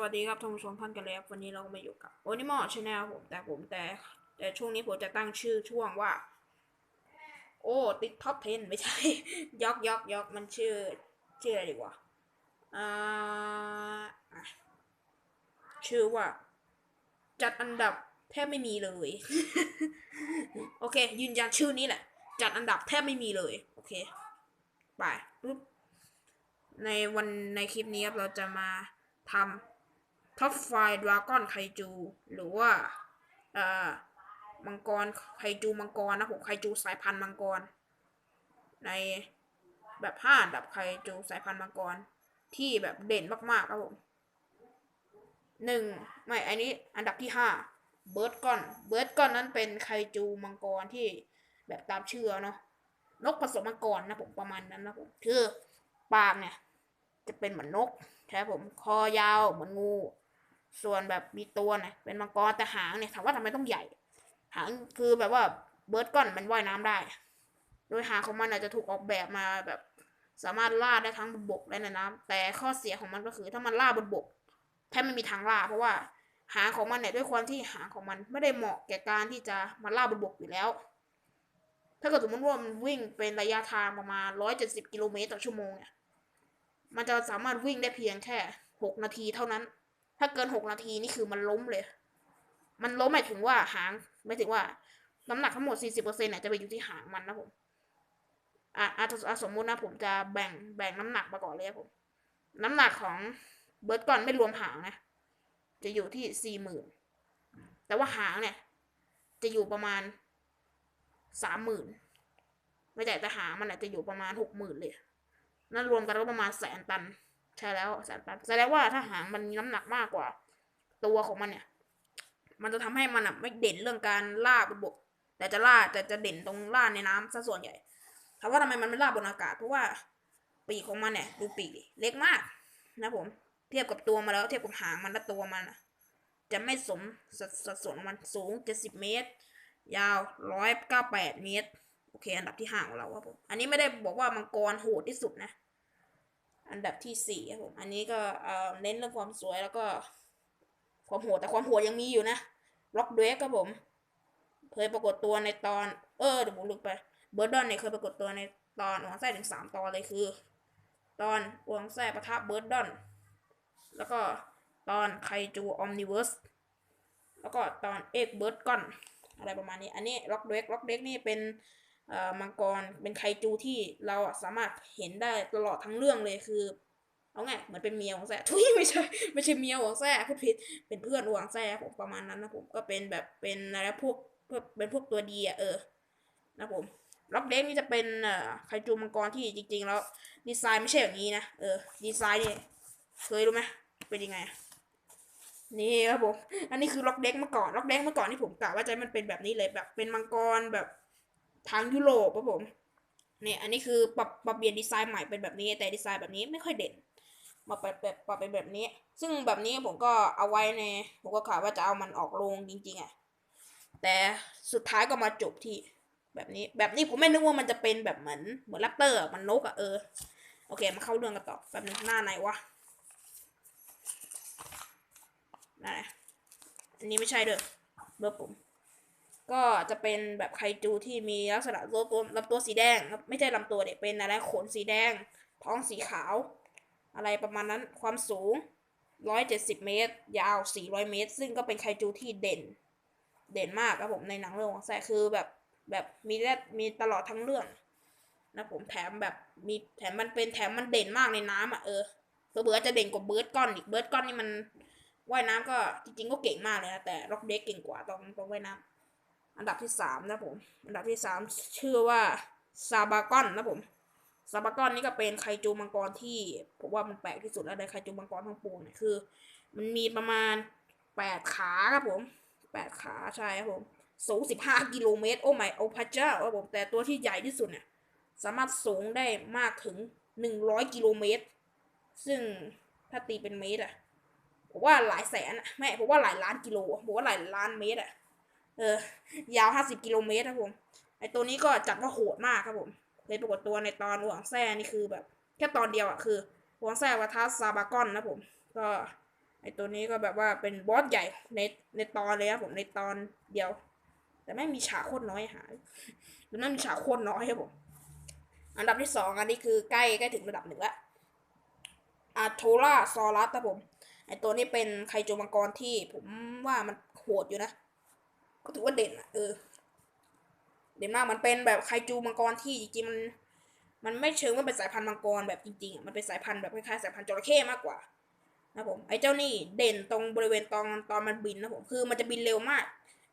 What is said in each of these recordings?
สวัสดีครับท่านผู้ชมท่านกันแล้ววันนี้เราก็มาอยู่กับโอนิมอชแนลผมแต่ผมแต่ แต่ช่วงนี้ผมจะตั้งชื่อช่วงว่า โอ้ติดท็อป10 ไม่ใช่ ยอกยอกยอกมันชื่อ ชื่ออะไรดีกว่าอ่าชื่อว่า จัดอันดับแทบไม่มีเลย โอเค ยืนยันชื่อนี้แหละ จัดอันดับแทบไม่มีเลย โอเคไปในวันในคลิปนี้ครับเราจะมาทำ ท็อปไฟดราก้อนไคจู หรือว่าอ่อมังกรไคจูมังกรนะผมไคจูสายพันธุ์มังกร ในแบบห้านดับไคจูสายพันธุ์มังกร ที่แบบเด่นมากๆครับผมหนึ่งไม่อันนี้อันดับที่ห้าเบิร์ดก้อนเบิร์ดก้อนนั้นเป็นไคจูมังกรที่แบบตามเชื่อเนาะนกผสมมังกรนะผมประมาณนั้นนะผมคือปากเนี่ย จะเป็นเหมือนนกใช่ไหมผมคอยาวเหมือนงู ส่วนแบบมีตัวนี่ยเป็นมังกรแต่หางเนี่ยถามว่าทำไมต้องใหญ่ หางคือแบบว่าเบิร์ดก้อนมันว่ายน้ำได้ โดยหางของมันอาจจะถูกออกแบบมาแบบ สามารถล่าได้ทั้งบนบกและในน้ำแต่ข้อเสียของมันก็คือ ถ้ามันล่าบนบกแทบไม่มีทางล่า เพราะว่าหางของมันเนี่ยด้วยความที่หางของมันไม่ได้เหมาะแก่การที่จะมาล่าบนบกอยู่แล้ว ถ้าเกิดสมมติว่ามันวิ่งเป็นระยะทางประมาณร้อยเจ็ดสิบกิโลเมตรต่อชั่วโมงเนี่ย มันจะสามารถวิ่งได้เพียงแค่หกนาทีเท่านั้น ถ้าเกินหกนาทีนี่คือมันล้มเลย มันล้มหมายถึงว่าหางหมายถึงว่า น้ำหนักทั้งหมดสี่สิบเปอร์เซ็นต์เนี่ยจะไปอยู่ที่หางมันนะผมอะอะอะสมมุตินะผมจะแบ่งแบ่งน้ำหนักมาก่อนเลยครับผม น้ำหนักของเบิร์ดก่อนไม่รวมหางนะ จะอยู่ที่สี่หมื่นแต่ว่าหางเนี่ย จะอยู่ประมาณสามหมื่นไม่แต่แต่หางมันอาจจะอยู่ประมาณหกหมื่นเลย นั่นรวมกันก็ประมาณแสนตัน ใช่แล้วแสนตันแสดงว่าถ้าหางมันมีน้ำหนักมากกว่า ตัวของมันเนี่ย มันจะทำให้มันอะไม่เด่นเรื่องการล่าบนบก แต่จะล่าแต่จะเด่นตรงล่าในน้ำซะส่วนใหญ่ถามว่าทำไมมันไม่ล่าบนอากาศเพราะว่าปีกของมันเนี่ยดูปีกเล็กมาก นะผม เทียบกับตัวมาแล้วเทียบกับหางมันและตัวมันอะจะไม่สมสัดสัดส่วนของมันสูงเจ็ดสิบเมตร ยาวร้อยเก้าแปดเมตร โอเค อันดับที่ห้างของเราครับผม อันนี้ไม่ได้บอกว่ามังกรโหดที่สุดนะ อันดับที่สี่ครับผมอันนี้ก็เอ่อเน้นเรื่องความสวยแล้วก็ ความโหดแต่ความโหดยังมีอยู่นะล็อกเดกครับผมเคยปรากฏตัวในตอน เออเดี๋ยวผมลืมไปเบิร์ดดอนเนี่ยเคยปรากฏตัวในตอนวงแท้ถึงสามตอนเลยคือ ตอนวงแท้ประทะเบิร์ดดอน แล้วก็ตอนไคจูออมนิเวิร์สแล้วก็ตอนเอกเบิร์ดกอนอะไรประมาณนี้ อันนี้ล็อกเดกล็อกเดกนี่เป็น มังกรเป็นไคจูที่เราสามารถเห็นได้ตลอดทั้งเรื่องเลยคือ เอาไงเหมือนเป็นเมียของแซ่ทุยไม่ใช่ไม่ใช่เมียของแซ่พูดผิดเป็นเพื่อนของแซ่ผมประมาณนั้นนะผมก็เป็นแบบเป็นอะไรพวกพวกเป็นพวกตัวดีอะเออนะผมล็อกเด็กนี่จะเป็นไคจูมังกรที่จริง ๆ แล้วดีไซน์ไม่ใช่อย่างนี้นะเออดีไซน์เนี่ยเคยรู้ไหมเป็นยังไงนี่ครับผม อันนี้คือล็อกเด็กเมื่อก่อน ล็อกเด็กเมื่อก่อนที่ผมกะว่าจะให้มันเป็นแบบนี้เลยแบบเป็นมังกรแบบ ทางยุโรปครับผมเนี่ยอันนี้คือปรับปรับเปลี่ยนดีไซน์ใหม่เป็นแบบนี้แต่ดีไซน์แบบนี้ไม่ค่อยเด่น มาปรับแบบปรับเป็นแบบนี้ ซึ่งแบบนี้ผมก็เอาไว้ในผมก็กะว่าจะเอามันออกโรงจริงๆอะแต่สุดท้ายก็มาจบที่แบบนี้แบบนี้ผมไม่นึกว่ามันจะเป็นแบบเหมือนเหมือนแรปเตอร์มันนกอะเออโอเคมาเข้าเรื่องกันต่อแบบนึงหน้าไหนวะนะอันนี้ไม่ใช่เด้อเบอร์ผม ก็จะเป็นแบบไคจูที่มีลักษณะตัวตัวลำตัวสีแดง ไม่ใช่ลำตัวเด็กเป็นอะไรขนสีแดง ท้องสีขาว อะไรประมาณนั้นความสูง 170 เมตร ยาว 400 เมตร ซึ่งก็เป็นไคจูที่เด่น เด่นมากครับผมในหนังเรื่องของแซ่คือแบบแบบมีแรดมีตลอดทั้งเรื่องนะผมแถมแบบมีแถมมันเป็นแถมมันเด่นมากในน้ำอะเออเผื่อๆจะเด่นกว่าเบิร์ดก้อนอีกเบิร์ดก้อนนี่มันว่ายน้ำก็จริงๆก็เก่งมากเลยนะแต่ล็อกเด็กเก่งกว่าตรงตรงว่ายน้ำ อันดับที่สามนะผม อันดับที่สามชื่อว่าซาบากอนนะผมซาบากอนนี่ก็เป็นไคจูมังกรที่ผมว่ามันแปลกที่สุดแล้วในไคจูมังกรทั้งปวงเนี่ยคือ มันมีประมาณแปดขาครับผมแปดขาใช่ครับผมสูงสิบห้ากิโลเมตร โอ้ไม่โอ้พระเจ้าครับผมแต่ตัวที่ใหญ่ที่สุดเนี่ยสามารถสูงได้มากถึงหนึ่งร้อยกิโลเมตร ซึ่งถ้าตีเป็นเมตรอะผมว่าหลายแสนอะแม่ผมว่าหลายล้านกิโลผมว่าหลายล้านเมตรอะ เออยาวห้าสิบกิโลเมตรครับผมไอตัวนี้ก็จัดว่าโหดมากครับผมเคยปรากฏตัวในตอนหวงแซ่นี่คือแบบ แค่ตอนเดียวอะคือหวงแซ่วัทาซาบากอนนะผม ก็ไอตัวนี้ก็แบบว่าเป็นบอสใหญ่ในในตอนเลยครับผมในตอนเดียว แต่ไม่มีฉากโคตรน้อยหาหรือไม่มีฉากโคตรน้อยครับผมอันดับที่สองอันนี้คือใกล้ใกล้ถึงระดับหนึ่งแล้วอาโทล่าซอรัสครับผมไอตัวนี้เป็นไคจูมังกรที่ผมว่ามันโหดอยู่นะ ก็ถือว่าเด่นอะเออ เด่นมากมันเป็นแบบไคจูมังกรที่จริงๆมัน มันไม่เชิงว่าเป็นสายพันธุ์มังกรแบบจริงๆอะมันเป็นสายพันธุ์แบบคล้ายๆสายพันธุ์จระเข้มากกว่านะผมไอ้เจ้านี่เด่นตรงบริเวณตอนตอนมันบินนะผมคือมันจะบินเร็วมาก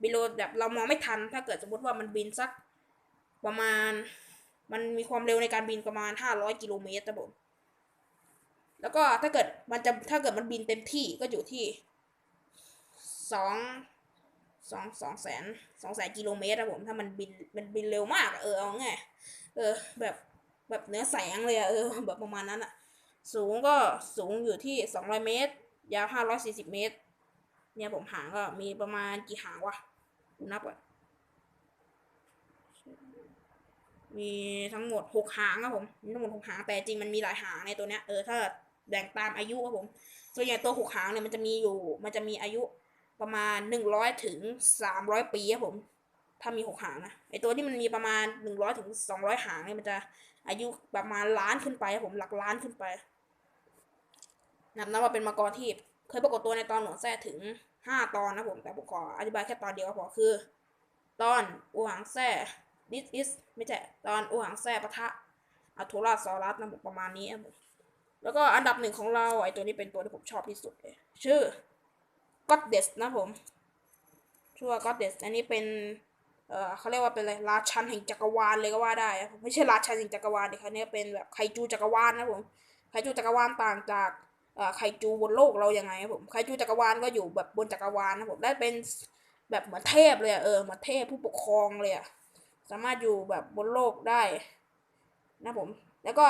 บินเร็วแบบเรามองไม่ทัน ถ้าเกิดสมมติว่ามันบินสักประมาณ มันมีความเร็วในการบินประมาณห้าร้อยกิโลเมตรนะผมแล้วก็ถ้าเกิดมันจะถ้าเกิดมันบินเต็มที่ก็อยู่ที่สอง สองสองแสนสองแสนกิโลเมตรนะผมถ้ามันบินมันบินเร็วมาก เออเอาไงเออแบบแบบเนื้อแสงเลยอะเออแบบประมาณนั้นอะสูงก็สูงอยู่ที่สองร้อยเมตร ยาวห้าร้อยสี่สิบเมตร เนี่ยผมหางก็มีประมาณกี่หางวะนับก่อนมีทั้งหมดหกหางครับผมมีทั้งหมดหกหางแต่จริงมันมีหลายหางในตัวเนี้ยเออถ้าแบ่งตามอายุครับผมส่วนใหญ่ตัวหกหางเนี่ยมันจะมีอยู่ มันจะมีอายุ ประมาณหนึ่งร้อยถึงสามร้อยปีครับผม ถ้ามีหกหางนะไอตัวที่มันมีประมาณหนึ่งร้อยถึงสองร้อยหางเนี่ยมันจะอายุประมาณล้านขึ้นไปครับผมหลักล้านขึ้นไปนับนับว่าเป็นมังกรที่เคยปรากฏตัวในตอนหนวดแท้ถึงห้าตอนนะผมแต่ผมขออธิบายแค่ตอนเดียวพอคือ ตอนอูหางแท้ this is ไม่ใช่ตอนอูหางแท้ปะทะอัโทราซอรัสนะผมประมาณนี้ครับผมแล้วก็อันดับหนึ่งของเราไอตัวนี้เป็นตัวที่ผมชอบที่สุดเลยชื่อ Goddess นะผมชื่อว่า Goddess อันนี้เป็นเอ่อเขาเรียกว่าเป็นอะไรราชันแห่งจักรวาลเลยก็ว่าได้อะไม่ใช่ราชันแห่งจักรวาลดิเขาเนี่ยเป็นแบบไคจูจักรวาลนะผมไคจูจักรวาลต่างจากเอ่อไคจูบนโลกเราอยังไงครับผมไคจูจักรวาลก็อยู่แบบบนจักรวาลนะผมได้เป็นแบบเหมือนเทพเลยอะเออเหมือนเทพผู้ปกครองเลยอะสามารถอยู่แบบบนโลกได้ นะผม แล้วก็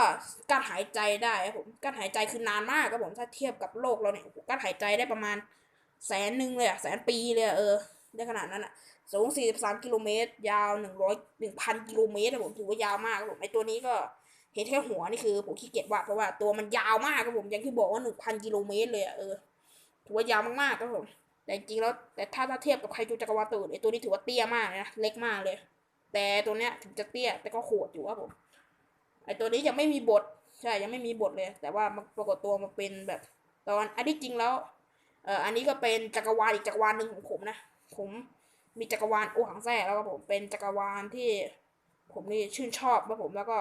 การหายใจได้ครับผมการหายใจคือนานมากครับผมถ้าเทียบกับโลกเราเนี่ยการหายใจได้ประมาณ แสนหนึ่งเลยอะแสนปีเลยอะเออ ได้ขนาดนั้นอะสูง 43 กิโลเมตร ยาว 100 1,000 กิโลเมตรผมถือว่ายาวมากครับผมไอตัวนี้ก็เห็นแค่หัวนี่คือผมขี้เกียจวาดเพราะว่าตัวมันยาวมากครับผมอย่างที่บอกว่า 1,000 กิโลเมตรเลยอะเออถือว่ายาวมากๆครับผมแต่จริงแล้วแต่ถ้าถ้าเทียบกับไคจูจักรวาลตัวอื่นไอตัวนี้ถือว่าเตี้ยมากนะเล็กมากเลย แต่ตัวเนี้ยถึงจะเตี้ยแต่ก็โหดอยู่ครับผมไอตัวนี้ยังไม่มีบทใช่ยังไม่มีบทเลย แต่ว่ามันปรากฏตัวมาเป็นแบบตอนอันที่จริงแล้ว เอ่ออันนี้ก็เป็นจักรวาลอีกจักรวาลหนึ่งของผมนะ ผมมีจักรวาลโอหังแซ่แล้วก็ผมเป็นจักรวาลที่ผมนี่ชื่นชอบครับผมแล้วก็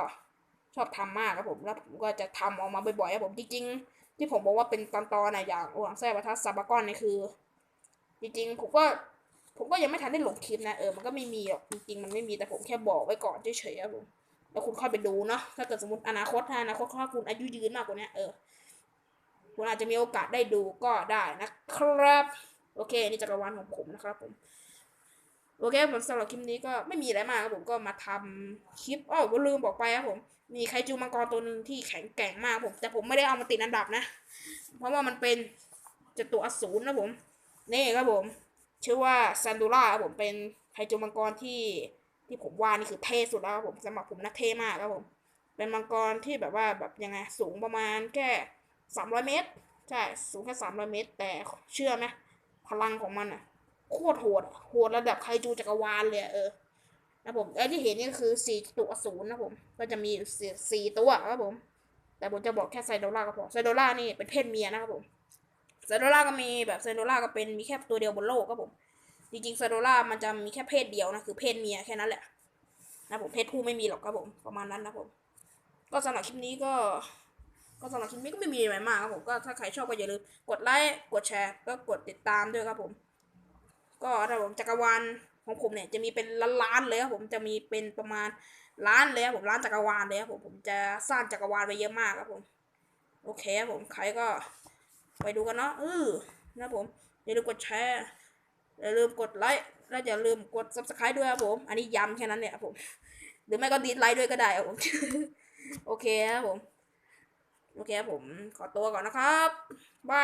ชอบทำมากครับผมแล้วผมก็จะทำออกมาบ่อยๆครับผมจริงๆ ที่ผมบอกว่าเป็นตอนๆนะอย่างโอหังแซ่ประทัดซาบากอนนี่คือ จริงๆ ผมก็ผมก็ยังไม่ทันได้ลงคลิปนะเออมันก็ไม่มีหรอกจริงๆมันไม่มีแต่ผมแค่บอกไว้ก่อนเฉยๆครับผมแล้วคุณค่อยไปดูเนาะถ้าเกิดสมมติอนาคตถ้าอนาคตถ้าคุณอายุยืนมากกว่านี้เออ คุณอาจจะมีโอกาสได้ดูก็ได้นะครับ โอเค นี่จักรวาลของผมนะครับผม โอเคผมสำหรับคลิปนี้ก็ไม่มีอะไรมากครับผมก็มาทำคลิปอ้อผมลืมบอกไปครับผม มีไคจูมังกรตัวหนึ่งที่แข็งแกร่งมากผม แต่ผมไม่ได้เอามาติดอันดับนะ เพราะว่ามันเป็นจตุอสูรนะผม นี่ครับผม ชื่อว่าซันดูล่าครับผมเป็นไคจูมังกรที่ที่ผมว่านี่คือเท่สุดแล้วครับผมสำหรับผมนะเท่มากครับผม เป็นมังกรที่แบบว่าแบบยังไงสูงประมาณแค่ สามร้อยเมตร ใช่ สูงแค่สามร้อยเมตร แต่เชื่อไหมพลังของมันอะโคตรโหดโหดระดับไคจูจักรวาลเลยเออนะผมไอ้ที่เห็นนี่คือสี่ตัวอสูรนะผม ก็จะมีสี่สี่ตัวครับผม แต่ผมจะบอกแค่ไซโดล่าก็พอไซโดล่านี่เป็นเพศเมียนะครับผมไซโดล่าก็มีแบบไซโดล่าก็เป็นมีแค่ตัวเดียวบนโลกครับผม จริงๆไซโดล่ามันจะมีแค่เพศเดียวนะคือเพศเมียแค่นั้นแหละนะผมเพศผู้ไม่มีหรอกครับผมประมาณนั้นนะผม ก็สำหรับคลิปนี้ก็ ก็สำหรับคลิปนี้ก็ไม่มีอะไรมากครับผมก็ถ้าใครชอบก็อย่าลืมกดไลค์กดแชร์ก็กดติดตามด้วยครับผม ก็ถ้าผมจักรวาลของผมเนี่ยจะมีเป็นล้านๆเลยครับผมจะมีเป็นประมาณล้านเลยครับผมล้านจักรวาลเลยครับผมผมจะสร้างจักรวาลไปเยอะมากครับผม โอเคครับผมใครก็ไปดูกันเนาะเออนะผมอย่าลืมกดแชร์อย่าลืมกดไลค์และอย่าลืมกด subscribe ด้วยครับผม อันนี้ย้ำแค่นั้นเนี่ยครับผม หรือไม่ก็ดีไลค์ด้วยก็ได้ครับผม โอเคครับผม โอเคผมขอตัวก่อนนะครับบา